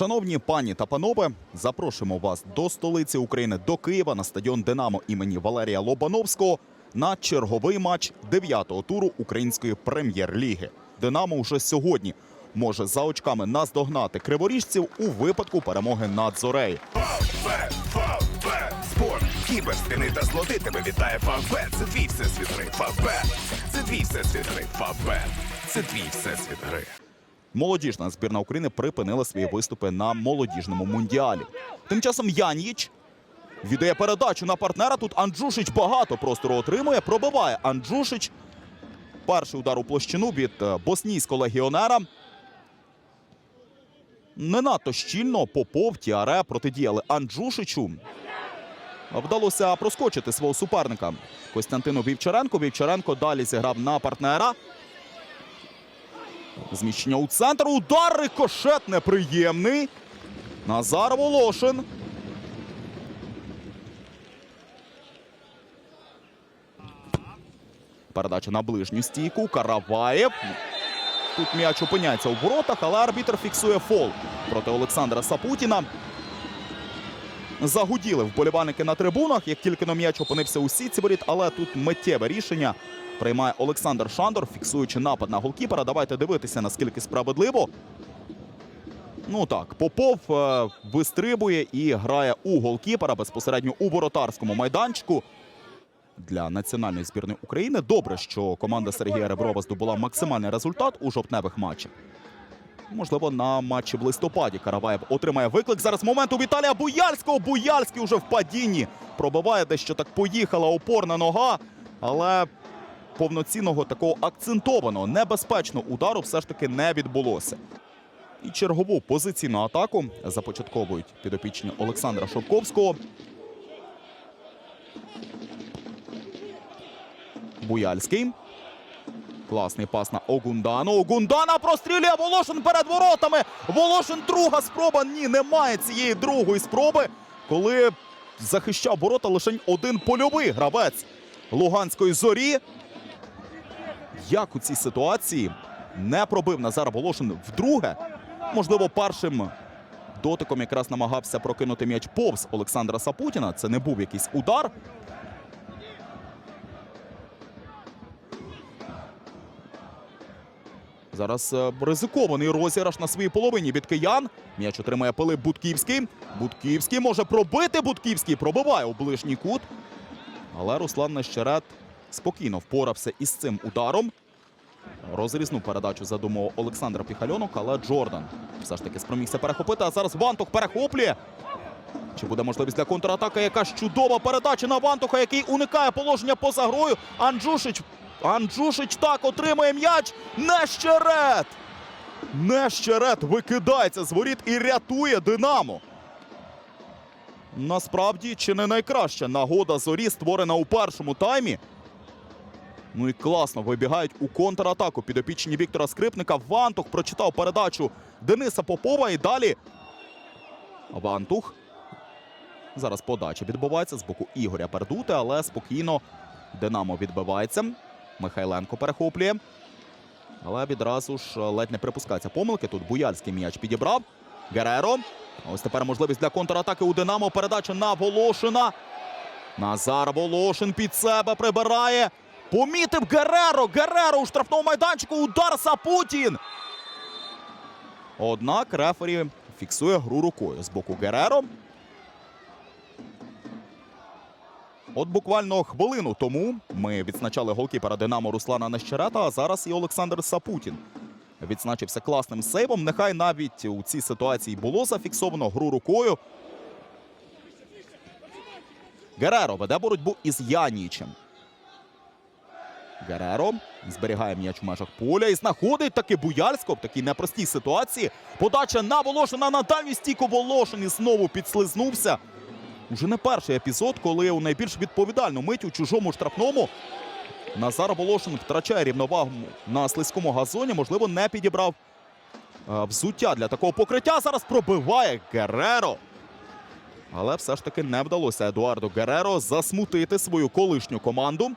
Шановні пані та панове, запрошуємо вас до столиці України, до Києва на стадіон Динамо імені Валерія Лобановського на черговий матч дев'ятого туру української прем'єр-ліги. Динамо уже сьогодні може за очками наздогнати криворіжців у випадку перемоги над Зорею. Спорт, кіберстини та злоти тебе вітає Фавбет. Це твій всесвіт гри. Фавбет, це твій всесвіт гри. Фавбет, це твій всесвіт гри. Молодіжна збірна України припинила свої виступи на молодіжному мундіалі. Тим часом Яньїч віддає передачу на партнера. Тут Анджушич багато простору отримує. Пробиває Анджушич. Перший удар у площину від е, боснійського легіонера. Не надто щільно Попов, Тіаре протидіяли Анджушичу. Вдалося проскочити свого суперника Костянтину Вівчаренко. Вівчаренко далі зіграв на партнера. Зміщення у центр. Удар рикошет неприємний. Назар Волошин. Передача на ближню стійку. Караваєв. Тут м'яч опиняється у воротах, але арбітр фіксує фол проти Олександра Сапутіна. Загуділи вболівальники на трибунах, як тільки на м'яч опинився у сітці воріт, але тут миттєве рішення приймає Олександр Шандор, фіксуючи напад на голкіпера. Давайте дивитися, наскільки справедливо. Ну так, Попов е, вистрибує і грає у голкіпера безпосередньо у воротарському майданчику. Для національної збірної України добре, що команда Сергія Реброва здобула максимальний результат у жовтневих матчах. Можливо, на матчі в листопаді Караваєв отримає виклик. Зараз момент у Віталія Буяльського. Буяльський уже в падінні. Пробиває дещо так поїхала опорна нога. Але повноцінного такого акцентованого, небезпечного удару все ж таки не відбулося. І чергову позиційну атаку започатковують підопічні Олександра Шовковського. Буяльський. Класний пас на Огундану. Огундана прострілює Волошин перед воротами. Волошин друга спроба. Ні, немає цієї другої спроби, коли захищав ворота лише один польовий гравець Луганської зорі. Як у цій ситуації не пробив Назар Волошин вдруге. Можливо, першим дотиком якраз намагався прокинути м'яч повз Олександра Сапутіна. Це не був якийсь удар. Зараз е, ризикований розіграш на своїй половині від киян. М'яч отримає Пилип Будківський. Будківський може пробити. Будківський пробиває у ближній кут. Але Руслан Нещерет спокійно впорався із цим ударом. Розрізну передачу задумав Олександр Піхальонок, але Джордан все ж таки спромігся перехопити. А зараз Вантух перехоплює. Чи буде можливість для контратаки? Якась чудова передача на Вантуха, який уникає положення поза грою. Анджушич. Анджушич так отримує м'яч. Нещерет! Нещерет викидається з воріт і рятує Динамо. Насправді, чи не найкраща нагода зорі створена у першому таймі. Ну і класно вибігають у контратаку підопічні Віктора Скрипника. Вантух прочитав передачу Дениса Попова і далі. Вантух. Зараз подача відбувається з боку Ігоря Пердути, але спокійно Динамо відбивається. Михайленко перехоплює. Але відразу ж ледь не припускається помилки. Тут Буяльський м'яч підібрав. Гереро. Ось тепер можливість для контратаки у Динамо. Передача на Волошина. Назар Волошин під себе прибирає. Помітив Гереро. Гереро у штрафному майданчику. Удар Сапутін. Однак рефері фіксує гру рукою з боку Гереро. От буквально хвилину тому ми відзначали голкіпера Динамо Руслана Нещерета, а зараз і Олександр Сапутін відзначився класним сейвом. Нехай навіть у цій ситуації було зафіксовано гру рукою. Гереро веде боротьбу із Янічем. Гереро зберігає м'яч в межах поля і знаходить таки Буяльського в такій непростій ситуації. Подача на Волошина на дальню стійку Волошин і знову підслизнувся. Уже не перший епізод, коли у найбільш відповідальну мить у чужому штрафному Назар Волошин втрачає рівновагу на слизькому газоні. Можливо, не підібрав е, взуття для такого покриття. Зараз пробиває Гереро. Але все ж таки не вдалося Едуарду Гереро засмутити свою колишню команду.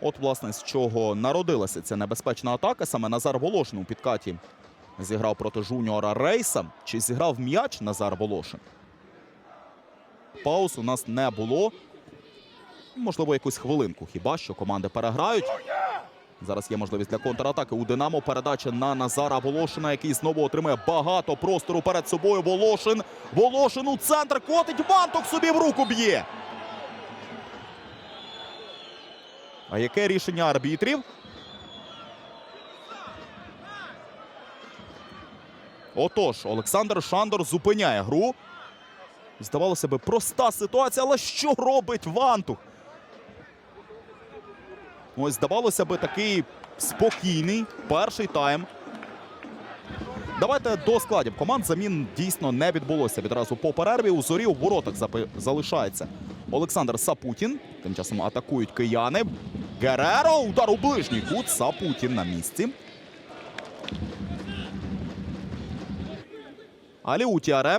От, власне, з чого народилася ця небезпечна атака. Саме Назар Волошин у підкаті зіграв проти жуніора Рейса. Чи зіграв м'яч Назар Волошин? Пауз у нас не було. Можливо, якусь хвилинку. Хіба що команди переграють. Зараз є можливість для контратаки у Динамо. Передача на Назара Волошина, який знову отримує багато простору перед собою. Волошин. Волошин у центр котить. Ванток собі в руку б'є. А яке рішення арбітрів? Отож, Олександр Шандор зупиняє гру. Здавалося би, проста ситуація, але що робить Вантух? Ось, здавалося би, такий спокійний перший тайм. Давайте до складів команд замін дійсно не відбулося. Відразу по перерві у зорі у воротах залишається Олександр Сапутін. Тим часом атакують кияни. Гереро. Удар у ближній кут. Сапутін на місці. Аліутіаре.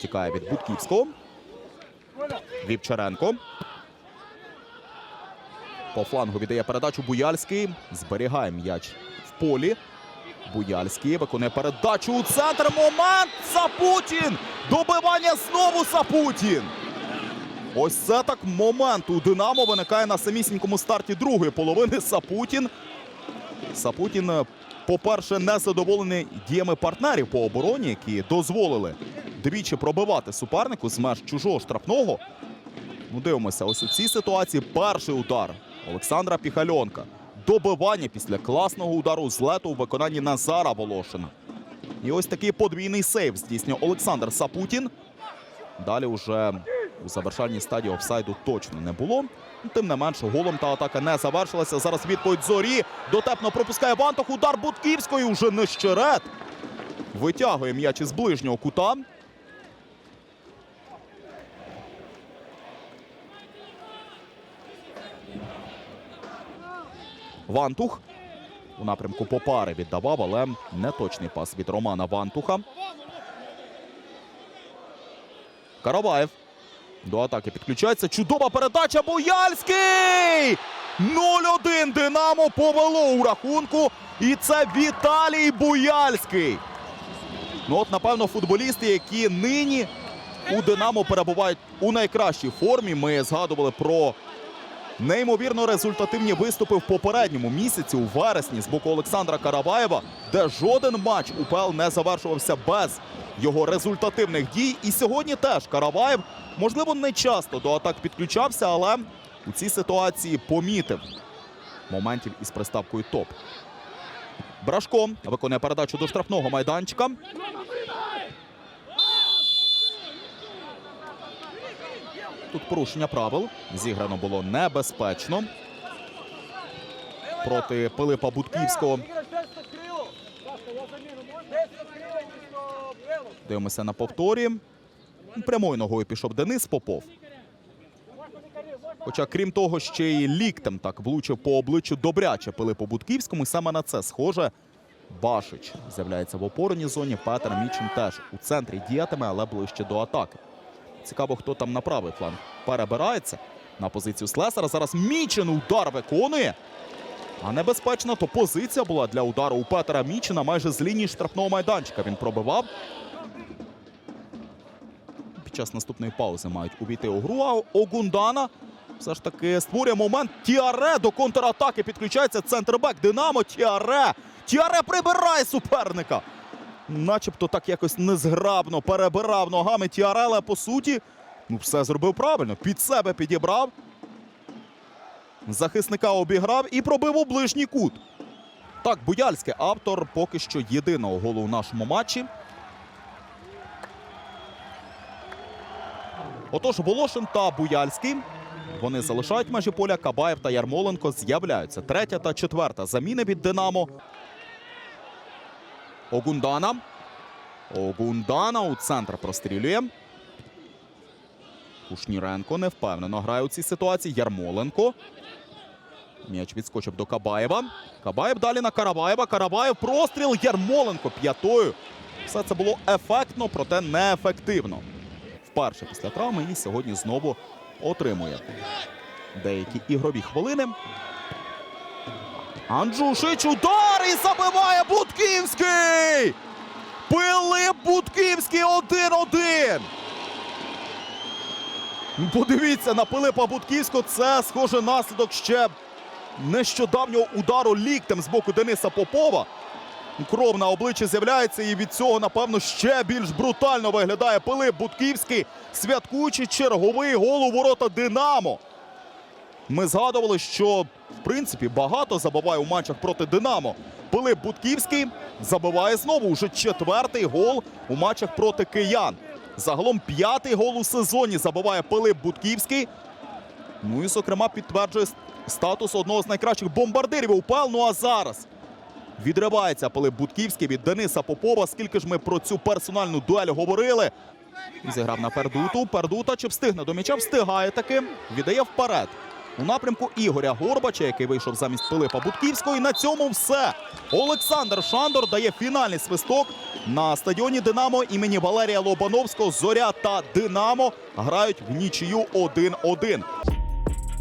Тікає від Будківського. Вівчаренко. По флангу віддає передачу Буяльський. Зберігає м'яч в полі. Буяльський виконує передачу у центр. Момент! Сапутін! Добивання знову Сапутін! Ось це так момент у Динамо виникає на самісінькому старті другої половини. Сапутін. Сапутін, е, по-перше, не задоволений діями партнерів по обороні, які дозволили двічі пробивати супернику з меж чужого штрафного. Ну, дивимося, ось у цій ситуації перший удар Олександра Піхальонка. Добивання після класного удару з лету у виконанні Назара Волошина. І ось такий подвійний сейв здійснює Олександр Сапутін. Далі вже у завершальній стадії офсайду точно не було. Тим не менше, голом та атака не завершилася. Зараз відповідь зорі. Дотепно пропускає Вантох. Удар Будківської. Уже нещерет. Витягує м'яч із ближнього кута. Вантух у напрямку Попари віддавав, але неточний пас від Романа Вантуха. Караваєв. До атаки підключається. Чудова передача. Буяльський! 0-1 Динамо повело у рахунку. І це Віталій Буяльський. Ну от, напевно, футболісти, які нині у Динамо перебувають у найкращій формі. Ми згадували про неймовірно результативні виступи в попередньому місяці у вересні з боку Олександра Караваєва, де жоден матч УПЛ не завершувався без його результативних дій. І сьогодні теж Караваєв, можливо, не часто до атак підключався, але у цій ситуації помітив моментів із приставкою топ. Брашко виконує передачу до штрафного майданчика. Тут порушення правил. Зіграно було небезпечно. Проти Пилипа Будківського. Дивимося на повторі. Прямою ногою пішов Денис Попов. Хоча, крім того, ще й ліктем так влучив по обличчю добряче Пилипу Будківському. Саме на це схоже. Башич з'являється в опорній зоні. Петр Мічин теж у центрі діятиме, але ближче до атаки. Цікаво, хто там на правий фланг перебирається на позицію Слесара. Зараз Мічин удар виконує. А небезпечна то позиція була для удару у Петера Мічина майже з лінії штрафного майданчика. Він пробивав. Час наступної паузи мають увійти у гру. А Огундана все ж таки створює момент. Тіаре до контратаки підключається центрбек Динамо. Тіаре. Тіаре прибирає суперника. Начебто так якось незграбно перебирав ногами Тіаре, але по суті, ну все зробив правильно. Під себе підібрав. Захисника обіграв і пробив у ближній кут. Так, Буяльський автор поки що єдиного голу у нашому матчі. Отож, Волошин та Буяльський. Вони залишають межі поля. Кабаєв та Ярмоленко з'являються. Третя та четверта заміни від Динамо. Огундана. Огундана у центр прострілює. Кушніренко невпевнено грає у цій ситуації. Ярмоленко. М'яч відскочив до Кабаєва. Кабаєв далі на Караваєва. Караваєв простріл. Ярмоленко п'ятою. Все це було ефектно, проте неефективно. Вперше після травми і сьогодні знову отримує деякі ігрові хвилини. Анджушич удар і забиває Будківський! Пилип Будківський 1-1. Ну, Подивіться на Пилипа Будківського. Це схоже наслідок ще нещодавнього удару ліктем з боку Дениса Попова. Кров на обличчі з'являється, і від цього, напевно, ще більш брутально виглядає Пилип Будківський, святкуючи черговий гол у ворота Динамо. Ми згадували, що в принципі багато забиває у матчах проти Динамо. Пилип Будківський забиває знову уже четвертий гол у матчах проти киян. Загалом п'ятий гол у сезоні забиває Пилип Будківський. Ну і, зокрема, підтверджує статус одного з найкращих бомбардирів УПЛ. Ну а зараз відривається Пилип Будківський від Дениса Попова. Скільки ж ми про цю персональну дуель говорили? Зіграв на Пердуту. Пердута чи встигне до м'яча? Встигає таки. Віддає вперед. У напрямку Ігоря Горбача, який вийшов замість Пилипа Будківського. І на цьому все. Олександр Шандор дає фінальний свисток на стадіоні Динамо імені Валерія Лобановського. Зоря та Динамо грають в нічию 1-1.